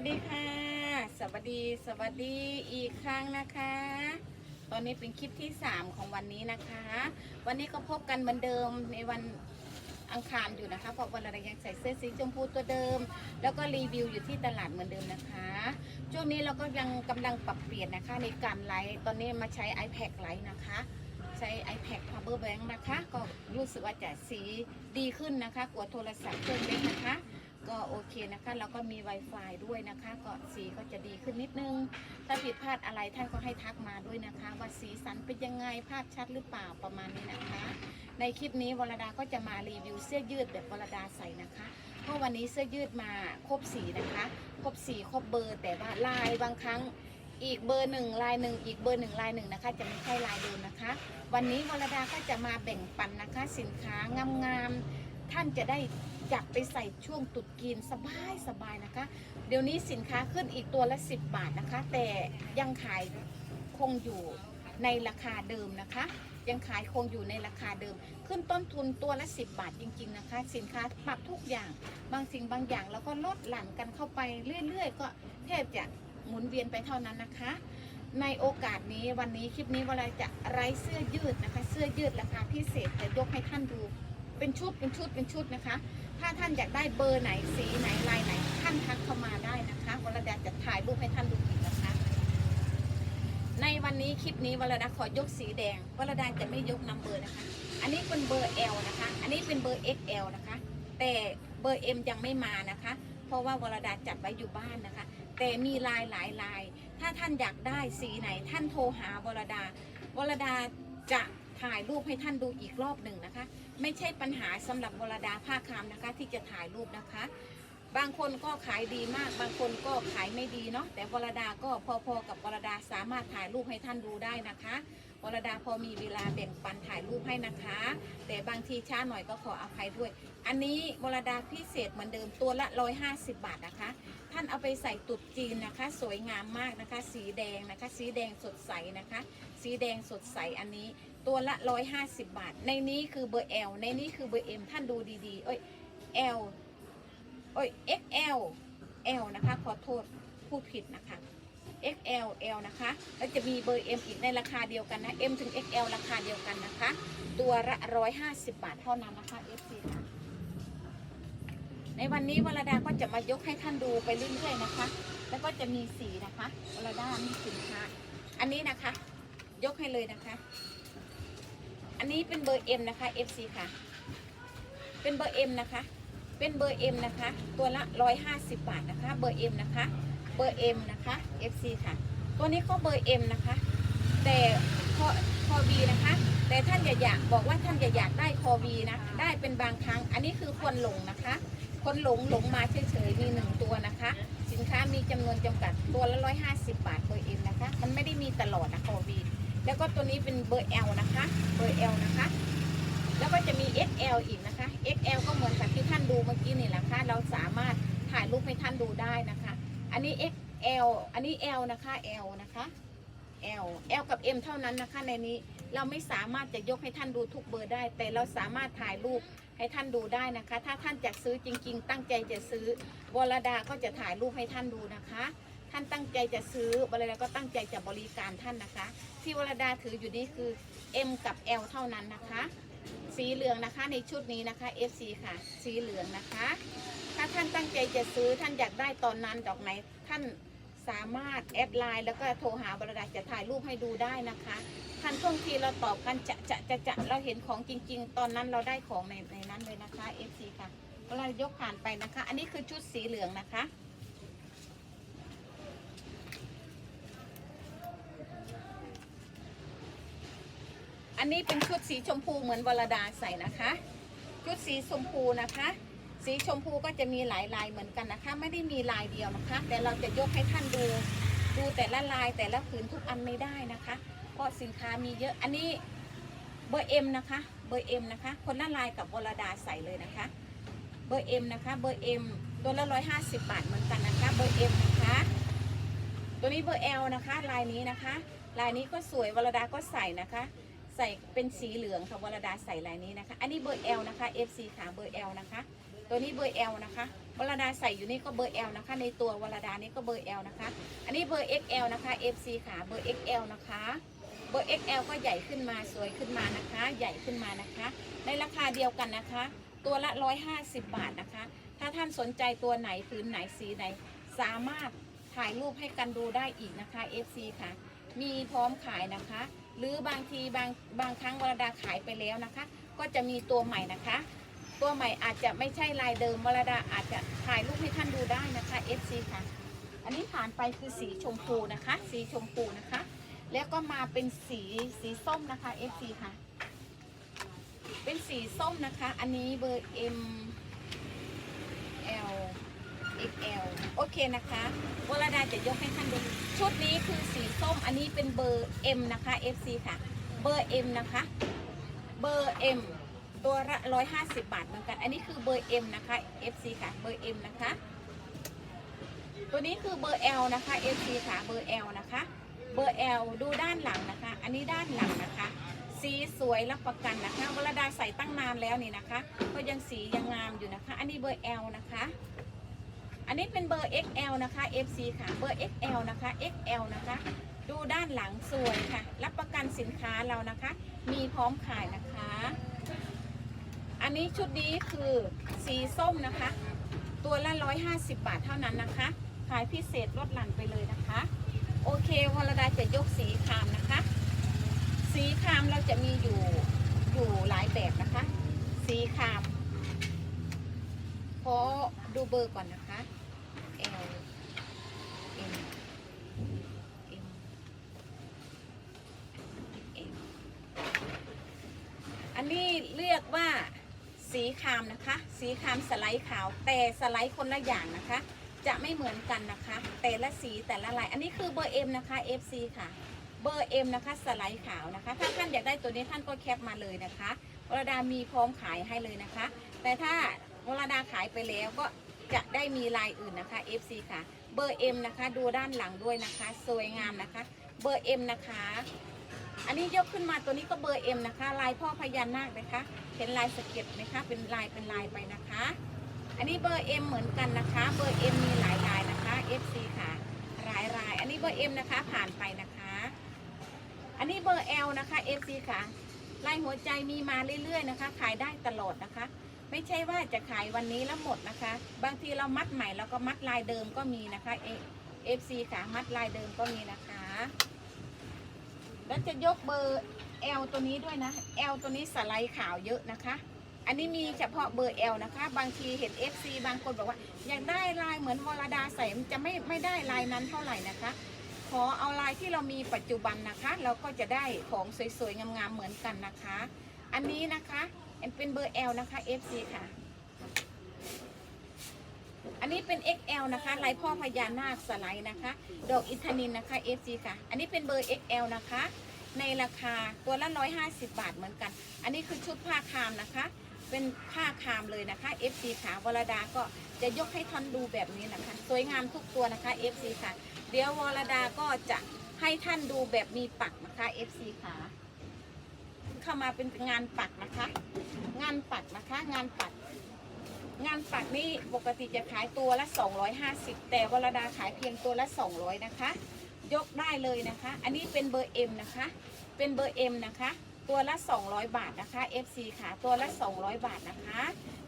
สวัสดีค่ะ สวัสดี สวัสดีอีกครั้งนะคะ ตอนนี้เป็นคลิปที่ 3 ของวันนี้นะคะ วันนี้ก็พบกันเหมือนเดิมในวันอังคารอยู่นะคะเพราะวันเรายังใส่เสื้อสีชมพูตัวเดิม แล้วก็รีวิวอยู่ที่ตลาดเหมือนเดิมนะคะ ช่วงนี้เราก็ยังกำลังปรับเปลี่ยนนะคะในการไลฟ์ตอนนี้มาใช้ iPad ไลฟ์นะคะ ใช้ iPad Power Bank นะคะ ก็รู้สึกว่าจะสีดีขึ้นนะคะกว่าโทรศัพท์เครื่องเล็กนะคะ ก็โอเคนะคะแล้วก็มี Wi-Fi ด้วยนะคะ ก็สีก็จะดีขึ้นนิดนึง ถ้าผิดพลาดอะไรท่านก็ให้ทักมาด้วยนะคะ ว่าสีสันเป็นยังไงภาพชัดหรือเปล่าประมาณนี้นะคะ ในคลิปนี้วรดาก็จะมารีวิวเสื้อยืดแบบวรดาใส่นะคะเพราะวันนี้เสื้อยืดมาครบสีนะคะครบสีครบเบอร์แต่ว่าลายบางครั้งอีกเบอร์หนึ่งลายหนึ่งอีกเบอร์หนึ่งลายหนึ่งนะคะ จะไม่ใช่ลายเดิมนะคะ วันนี้วรดาก็จะมาแบ่งปันนะคะ สินค้างามๆ ท่านจะได้จับไปใส่ช่วงตุดกีนสบายสบายๆนะคะ เดี๋ยวนี้สินค้าขึ้นอีกตัวละ 10 บาทนะคะ แต่ยังขายคงอยู่ในราคาเดิมนะคะ ยังขายคงอยู่ในราคาเดิม ขึ้นต้นทุนตัวละ 10 บาทจริง ๆนะคะ สินค้าปรับทุกอย่าง บางสิ่งบางอย่างแล้วก็ลดหลั่นกันเข้าไปเรื่อย ๆ ก็แทบจะหมุนเวียนไปเท่านั้นนะคะ ในโอกาสนี้วันนี้คลิปนี้เวลาจะไร้เสื้อยืดนะคะ เสื้อยืดราคาพิเศษจะยกให้ท่านดู เป็นชุดเป็นชุดเป็นชุดนะคะ ถ้าท่านอยากได้เบอร์ไหนสีไหนลายไหน ท่านทักเข้ามาได้นะคะวรดาจะถ่ายรูปให้ท่านดูอีกนะคะ ในวันนี้คลิปนี้วรดาขอยกสีแดงวรดาจะไม่ยกนำเบอร์นะคะ อันนี้เป็นเบอร์ L นะคะ อันนี้เป็นเบอร์ XL นะคะ แต่เบอร์ M ยังไม่มานะคะ เพราะว่าวรดาจัดไว้อยู่บ้านนะคะ แต่มีลายหลายลาย ถ้าท่านอยากได้สีไหน ท่านโทรหาวรดาวรดาจะถ่ายรูปให้ท่านดูอีกรอบหนึ่งนะคะ ไม่ใช่ปัญหาสำหรับวรดาภาคามนะคะ ที่จะถ่ายรูปนะคะ บางคนก็ขายดีมาก บางคนก็ขายไม่ดีเนาะแต่วรดาก็พอๆกับวรดาสามารถถ่ายรูปให้ท่านดูได้นะคะวรดาพอมีเวลาแบ่งปันถ่ายรูปให้นะคะ แต่บางทีช้าหน่อยก็ขออภัยด้วย อันนี้วรดาพิเศษเหมือนเดิมตัวละ 150 บาทนะคะ ท่านเอาไปใส่ตุดจีนนะคะ สวยงามมากนะคะ สีแดงนะคะ สีแดงสดใสนะคะ สีแดงสดใสอันนี้ ตัวละ 150 บาท ในนี้คือเบอร์ L ในนี้คือเบอร์ M ท่านดูดีๆเอ้ย L เอ้ย XL L นะคะ ขอโทษพูดผิดนะคะ XL L นะคะ แล้วจะมีเบอร์ M อีกในราคาเดียวกันนะ M ถึง XL ราคาเดียวกันนะคะ ตัวละ 150 บาทเท่านั้นนะคะ FC ค่ะในวันนี้วรดาก็จะมายกให้ท่านดูไปเรื่อยๆนะคะ แล้วก็จะมีสีนะคะวรดามีสินค้า อันนี้นะคะ ยกให้เลยนะคะ อันนี้เป็นเบอร์ M นะคะ FC ค่ะ เป็นเบอร์ M นะคะ เป็นเบอร์ M นะคะ ตัวละ 150 บาทนะคะ เบอร์ M นะคะ เบอร์ M นะคะ FC ค่ะ ตัวนี้ก็เบอร์ M นะคะ แต่คอคอบีนะคะ แต่ท่านอย่าอยากบอกว่าท่านอย่าอยากได้คอบีนะ ได้เป็นบางครั้ง อันนี้คือคนหลงนะคะ คนหลงหลงมาเฉยๆ มีหนึ่งตัวนะคะ สินค้ามีจำนวนจำกัด ตัวละ 150 บาทเบอร์ M นะคะ มันไม่ได้มีตลอดนะคอบี แล้วก็ตัวนี้เป็นเบอร์ L นะคะ เบอร์ L นะคะ แล้วก็จะมี XL อีกนะคะ XL ก็เหมือนกับที่ท่านดูเมื่อกี้นี่แหละค่ะ เราสามารถถ่ายรูปให้ท่านดูได้นะคะ อันนี้ XL อันนี้ L นะคะ L นะคะ L L กับ M เท่านั้นนะคะ ในนี้เราไม่สามารถจะยกให้ท่านดูทุกเบอร์ได้ แต่เราสามารถถ่ายรูปให้ท่านดูได้นะคะ ถ้าท่านจะซื้อจริง ๆ ตั้งใจจะซื้อวรดาก็จะถ่ายรูปให้ท่านดูนะคะ ท่านตั้งใจจะซื้อวรดาก็ตั้งใจจะบริการท่านนะคะ ที่วรดาถืออยู่นี่คือ M กับ L เท่านั้นนะคะ สีเหลืองนะคะในชุดนี้นะคะ FC ค่ะ สีเหลืองนะคะ ถ้าท่านตั้งใจจะซื้อท่านอยากได้ตอนนั้นดอกไหน ท่านสามารถแอดไลน์แล้วก็โทรหาบรดาจะถ่ายรูปให้ดูได้นะคะท่านท่วงทีเราตอบกันจะจะจะจะเราเห็นของจริง ๆ ตอนนั้นเราได้ของในในนั้นเลยนะคะ FC ค่ะเวลายกผ่านไปนะคะ อันนี้คือชุดสีเหลืองนะคะ อันนี้เป็นชุดสีชมพูเหมือนวรดาใส่นะคะ ชุดสีชมพูนะคะ สีชมพูก็จะมีหลายลายเหมือนกันนะคะ ไม่ได้มีลายเดียวนะคะ แต่เราจะยกให้ท่านดูดูแต่ละลายแต่ละผืนทุกอันไม่ได้นะคะ เพราะสินค้ามีเยอะอันนี้เบอร์เอ็มนะคะ เบอร์เอ็มนะคะ คนละลายกับวรดาใส่เลยนะคะ เบอร์เอ็มนะคะ เบอร์เอ็มตัวละร้อยห้าสิบบาทเหมือนกันนะคะ เบอร์เอ็มนะคะ ตัวนี้เบอร์ L นะคะ ลายนี้นะคะ ลายนี้ก็สวยวรดาก็ใส่นะคะ ใส่เป็นสีเหลืองค่ะวรดาใส่ลายนี้นะคะ อันนี้เบอร์ L นะคะ FC ค่ะเบอร์ L นะคะ ตัวนี้เบอร์ L นะคะวรดาใส่อยู่นี่ก็เบอร์ L นะคะ ในตัววรดานี่ก็เบอร์ L นะคะ อันนี้เบอร์ XL นะคะ FC ค่ะเบอร์ XL นะคะเบอร์ XL ก็ใหญ่ขึ้นมาสวยขึ้นมานะคะ ใหญ่ขึ้นมานะคะ ในราคาเดียวกันนะคะ ตัวละ 150 บาทนะคะ ถ้าท่านสนใจตัวไหนพื้นไหนสีไหน สามารถถ่ายรูปให้กันดูได้อีกนะคะ FC ค่ะ มีพร้อมขายนะคะ หรือบางทีบางบางครั้งวรดาขายไปแล้วนะคะ ก็จะมีตัวใหม่นะคะ ตัวใหม่อาจจะไม่ใช่ลายเดิมวรดาอาจจะถ่ายรูปให้ท่านดูได้นะคะ FC ค่ะ อันนี้ผ่านไปคือสีชมพูนะคะ สีชมพูนะคะ แล้วก็มาเป็นสีสีส้มนะคะ FC ค่ะ เป็นสีส้มนะคะ อันนี้เบอร์ M L XL โอเคนะคะวรดาจะยกให้ท่านดู ชุดนี้คือสีส้ม อันนี้เป็นเบอร์ M นะคะ FC ค่ะ เบอร์ M นะคะ เบอร์ M ตัวละ150 บาทเหมือนกัน อันนี้คือเบอร์ M นะคะ FC ค่ะ เบอร์ M นะคะ ตัวนี้คือเบอร์ L นะคะ FC ค่ะ เบอร์ L นะคะ เบอร์ L ดูด้านหลังนะคะ อันนี้ด้านหลังนะคะ สีสวยรับประกันนะคะวรดาใส่ตั้งนานแล้วนี่นะคะ ก็ยังสียังงามอยู่นะคะ อันนี้เบอร์ L นะคะ อันนี้เป็นเบอร์ XL นะคะ FC ค่ะ เบอร์ XL นะคะ XL นะคะ ดูด้านหลังสวยค่ะ รับประกันสินค้าเรานะคะ มีพร้อมขายนะคะ อันนี้ชุดนี้คือสีส้มนะคะ ตัวละ 150 บาทเท่านั้นนะคะ ขายพิเศษลดหลั่นไปเลยนะคะ โอเควรดาจะยกสีครามนะคะ สีครามเราจะมีอยู่อยู่หลายแบบนะคะ สีครามขอดูเบอร์ก่อนนะคะ L M M M อั นนี้เรียกว่าสีครามนะคะ สีครามสไลด์ขาว แต่สไลด์คนละอย่างนะคะ จะไม่เหมือนกันนะคะ แต่ละสีแต่ละลาย อันนี้คือเบอร์ M นะคะ FC ค่ะ เบอร์ M นะคะสไลด์ขาวนะคะ ถ้าท่านอยากได้ตัวนี้ท่านก็แคปมาเลยนะคะวรดามีพร้อมขายให้เลยนะคะ แต่ถ้าวรดาขายไปแล้วก็จะได้มีลายอื่นนะคะ FC ค่ะ เบอร์ M นะคะ ดูด้านหลังด้วยนะคะ สวยงามนะคะ เบอร์ M นะคะ อันนี้ยกขึ้นมาตัวนี้ก็เบอร์ M นะคะ ลายพ่อพญานาคนะคะเห็นลายสะเก็ดไหมคะ เป็นลายเป็นลายไปนะคะ อันนี้เบอร์ M เหมือนกันนะคะ เบอร์ M มีหลายลายนะคะ FC ค่ะหลายลาย อันนี้เบอร์ M นะคะผ่านไปนะคะ อันนี้เบอร์ L นะคะ FC ค่ะลายหัวใจมีมาเรื่อยๆนะคะ ขายได้ตลอดนะคะ ไม่ใช่ว่าจะขายวันนี้แล้วหมดนะคะ บางทีเรามัดใหม่แล้วก็มัดลายเดิมก็มีนะคะ FC ค่ะมัดลายเดิมก็มีนะคะ แล้วจะยกเบอร์ L ตัวนี้ด้วยนะ L ตัวนี้สไลด์ขาวเยอะนะคะ อันนี้มีเฉพาะเบอร์ L นะคะ บางทีเห็น FC บางคนบอกว่า อยากได้ลายเหมือนวรดาใส่มันจะไม่ไม่ได้ลายนั้นเท่าไหร่นะคะ ขอเอาลายที่เรามีปัจจุบันนะคะ เราก็จะได้ของสวยๆงามๆเหมือนกันนะคะ อันนี้นะคะเป็นเบอร์ L นะคะ FC ค่ะ อันนี้เป็น XL นะคะลายพ่อพญานาคสไลด์นะคะ ดอกอินทนินนะคะ FC ค่ะ อันนี้เป็นเบอร์ XL นะคะ ในราคาตัวละ 150 บาทเหมือนกัน อันนี้คือชุดผ้าคามนะคะ เป็นผ้าคามเลยนะคะ FC ค่ะวรดาก็จะยกให้ท่านดูแบบนี้นะคะ สวยงามทุกตัวนะคะ FC ค่ะ เดี๋ยววรดาก็จะให้ท่านดูแบบมีปักนะคะ FC ค่ะ เข้ามาเป็นงานปักนะคะ งานปักนะคะ งานปัก งานปักนี่ปกติจะขายตัวละ 250 แต่วรดาขายเพียงตัวละ 200 นะคะ ยกได้เลยนะคะ อันนี้เป็นเบอร์ M นะคะ เป็นเบอร์ M นะคะ ตัวละ 200 บาทนะคะ FC ค่ะ ตัวละ 200 บาทนะคะ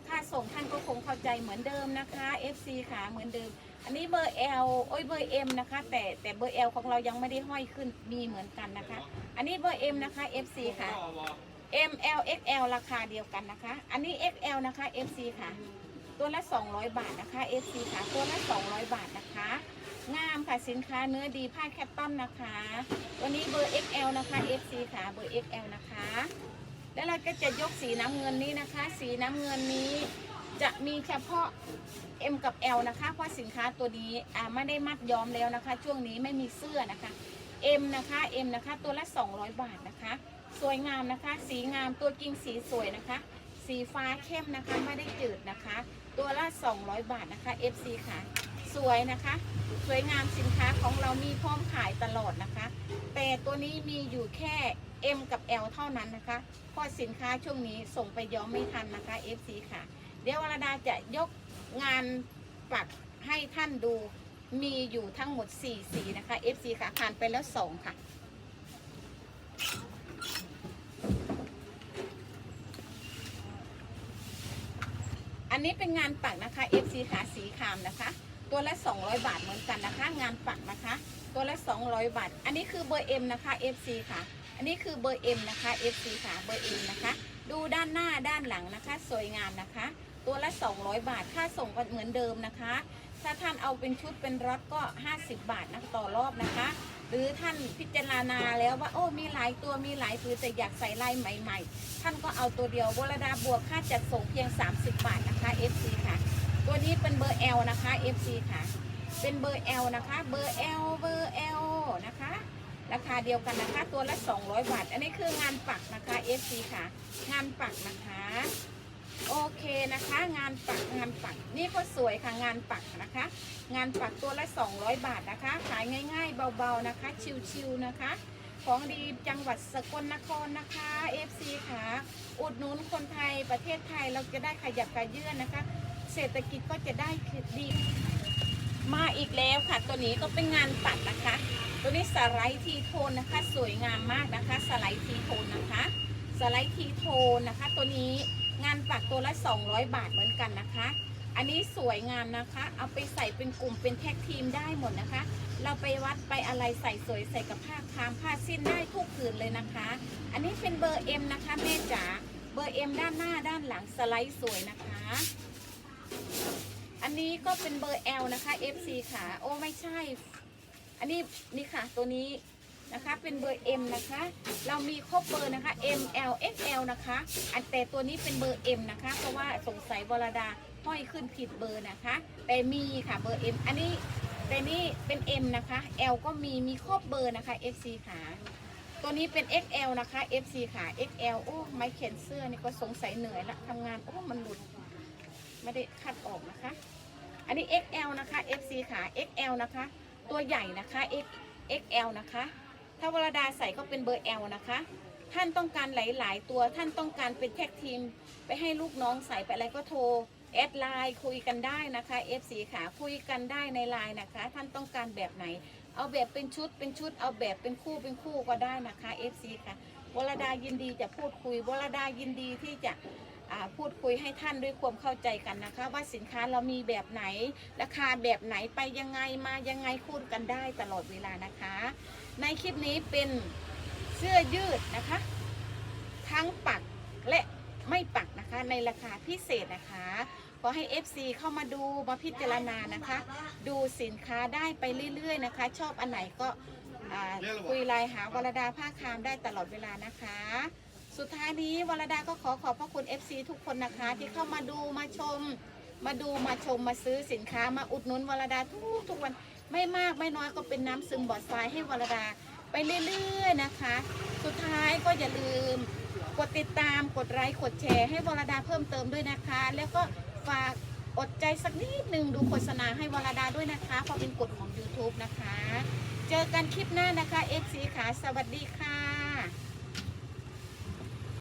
ค่าส่งท่านก็คงเข้าใจเหมือนเดิมนะคะ FC ค่ะเหมือนเดิม อันนี้เบอร์ L โอ้ยเบอร์ M นะคะ แต่แต่เบอร์ L ของเรายังไม่ได้ห้อยขึ้นมีเหมือนกันนะคะ อันนี้เบอร์ M นะคะ FC ค่ะ M L X L ราคาเดียวกันนะคะ อันนี้ XL นะคะ FC ค่ะ ตัวละ 200 บาทนะคะ FC ค่ะ ตัวละ 200 บาทนะคะ งามค่ะสินค้าเนื้อดีผ้าแคตตอนนะคะตัวนี้เบอร์ XL นะคะ FC ค่ะ เบอร์ XL นะคะ แล้วเราก็จะยกสีน้ำเงินนี้นะคะ สีน้ำเงินนี้จะมีเฉพาะ M กับ L นะคะ เพราะสินค้าตัวนี้ไม่ได้มัดย้อมแล้วนะคะ ช่วงนี้ไม่มีเสื้อนะคะ M นะคะ M นะคะ ตัวละ 200 บาทนะคะ สวยงามนะคะ สีงามตัวจริงสีสวยนะคะ สีฟ้าเข้มนะคะ ไม่ได้จืดนะคะ ตัวละ 200 บาทนะคะ FC ค่ะ สวยนะคะ สวยงามสินค้าของเรามีพร้อมขายตลอดนะคะ แต่ตัวนี้มีอยู่แค่ M กับ L เท่านั้นนะคะเพราะสินค้าช่วงนี้ส่งไปย้อมไม่ทันนะคะ FC ค่ะ เดี๋ยววรดาจะยกงานปักให้ท่านดูมีอยู่ทั้งหมด4สีนะคะ FC ค่ะผ่านไปแล้ว 2 ค่ะ อันนี้เป็นงานปักนะคะ FC ขาสีขามนะคะ ตัวละ 200 บาทเหมือนกันนะคะ งานปักนะคะ ตัวละ 200 บาท อันนี้คือเบอร์ M นะคะ FC ค่ะ อันนี้คือเบอร์ M นะคะ FC ค่ะ เบอร์ M นะคะ ดูด้านหน้าด้านหลังนะคะ สวยงามนะคะ ตัวละ 200 บาท ค่าส่งก็เหมือนเดิมนะคะ ถ้าท่านเอาเป็นชุดเป็นร็อตก็ 50 บาทนะต่อรอบนะคะ หรือท่านพิจารณาแล้วว่าโอ้มีหลายตัวมีหลายตัวแต่อยากใส่ลายใหม่ ๆ ท่านก็เอาตัวเดียววรดาบวกค่าจัดส่งเพียง 30 บาทนะคะ FC ค่ะ ตัวนี้เป็นเบอร์ L นะคะ FC ค่ะ เป็นเบอร์ L นะคะ เบอร์ L เบอร์ L นะคะ ราคาเดียวกันนะคะ ตัวละ 200 บาท อันนี้คืองานปักนะคะ FC ค่ะ งานปักนะคะ โอเคนะคะ งานปักงานปักนี่ก็สวยค่ะงานปักนะคะ งานปักตัวละ 200 บาทนะคะ ขายง่าย ๆ เบาๆนะคะ ชิวๆนะคะ ของดีจังหวัดสกลนครนะคะ FC ค่ะอุดหนุนคนไทยประเทศไทยเราจะได้ขยับขยื่นนะคะ เศรษฐกิจก็จะได้ดีมาอีกแล้วค่ะ ตัวนี้ก็เป็นงานปักนะคะ ตัวนี้สไลด์ทีโทนนะคะ สวยงามมากนะคะ สไลด์ทีโทนนะคะ สไลด์ทีโทนนะคะ ตัวนี้ งานปักตัวละ 200 บาทเหมือนกันนะคะ อันนี้สวยงามนะคะ เอาไปใส่เป็นกลุ่มเป็นแท็กทีมได้หมดนะคะ เราไปวัดไปอะไรใส่สวยใส่กับผ้าคามผ้าสิ้นได้ทุกผืนเลยนะคะ อันนี้เป็นเบอร์ M นะคะแม่จ๋า เบอร์ M ด้านหน้าด้านหลังสไลด์สวยนะคะ อันนี้ก็เป็นเบอร์ L นะคะ FC ค่ะ โอ้ไม่ใช่ อันนี้นี่ค่ะตัวนี้ นะคะ เป็นเบอร์ M นะคะ เรามีครบเบอร์นะคะ M L X L นะคะ อันแต่ตัวนี้เป็นเบอร์ M นะคะ เพราะว่าสงสัยวรดาห้อยขึ้นผิดเบอร์นะคะ แต่มีค่ะเบอร์ M อันนี้แต่นี่เป็น M นะคะ L ก็มีมีครบเบอร์นะคะ FC ค่ะตัวนี้เป็น XL นะคะ FC ค่ะ XL โอ้ไม่เขียนเสื้อนี่ก็สงสัยเหนื่อยละทำงานโอ้มันหลุด ไม่ได้คัดออกนะคะ อันนี้ XL นะคะ FC ค่ะ XL นะคะ ตัวใหญ่นะคะ X XL นะคะ ถ้าวรดาใส่ก็เป็นเบอร์ L นะคะ ท่านต้องการหลาย ๆ ตัว ท่านต้องการเป็นแท็กทีม ไปให้ลูกน้องใส่ไปอะไรก็โทรแอดไลน์คุยกันได้นะคะ FC ค่ะคุยกันได้ในไลน์นะคะ ท่านต้องการแบบไหน เอาแบบเป็นชุดเป็นชุด เอาแบบเป็นคู่เป็นคู่ก็ได้นะคะ FC ค่ะวรดายินดีจะพูดคุยวรดายินดีที่จะ พูดคุยให้ท่านด้วยความเข้าใจกันนะคะ ว่าสินค้าเรามีแบบไหน ราคาแบบไหนไปยังไงมายังไงพูดกันได้ตลอดเวลานะคะ ในคลิปนี้เป็นเสื้อยืดนะคะ ทั้งปักและไม่ปักนะคะในราคาพิเศษนะคะขอให้ FC เข้ามาดูมาพิจารณานะคะ ดูสินค้าได้ไปเรื่อยๆนะคะ ชอบอันไหนก็คุยไลน์หาวรดาผ้าคามได้ตลอดเวลานะคะ สุดท้ายนี้วรดาก็ขอขอบพระคุณ FC ทุกคนนะคะ ที่เข้ามาดูมาชม มาดูมาชมมาซื้อสินค้ามาอุดหนุนวรดาทุกทุกวันไม่มากไม่น้อยก็เป็นน้ำซึมบอดทรายให้วรดาไปเรื่อยๆนะคะ สุดท้ายก็อย่าลืมกดติดตามกดไลค์กดแชร์ให้วรดาเพิ่มเติมด้วยนะคะ แล้วก็ฝากอดใจสักนิดหนึ่งดูโฆษณาให้วรดาด้วยนะคะเพราะเป็นกฎของ YouTube นะคะ เจอกันคลิปหน้านะคะ FC ค่ะสวัสดีค่ะ